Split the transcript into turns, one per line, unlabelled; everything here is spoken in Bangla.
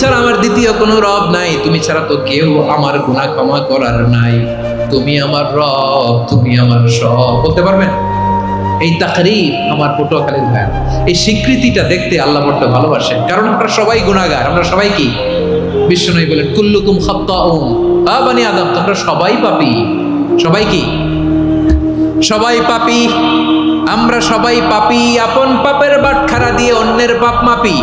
ছাড়া আমার দ্বিতীয় কোনো রব নাই। তুমি ছাড়া তো কেউ আমার গুনাহ ক্ষমা করার নাই। তুমি আমার রব, তুমি আমার সব। বলতে পারবেন? এই তাকরিব আমার পটুয়াখালীর ভাই এই স্বীকৃতিটা দেখতে আল্লাহ বড্ড ভালোবাসেন। কারণ আমরা সবাই গুণাগার আমরা সবাই কি? বিষ্ণু বলেন, কুল্লুকুম খাত্তাউন। আ বানি আদম, তোমরা সবাই পাপি। সবাই কি? সবাই পাপি। আমরা সবাই পাপি। আপন পাপের বাটখারা দিয়ে অন্যের পাপ মাপি।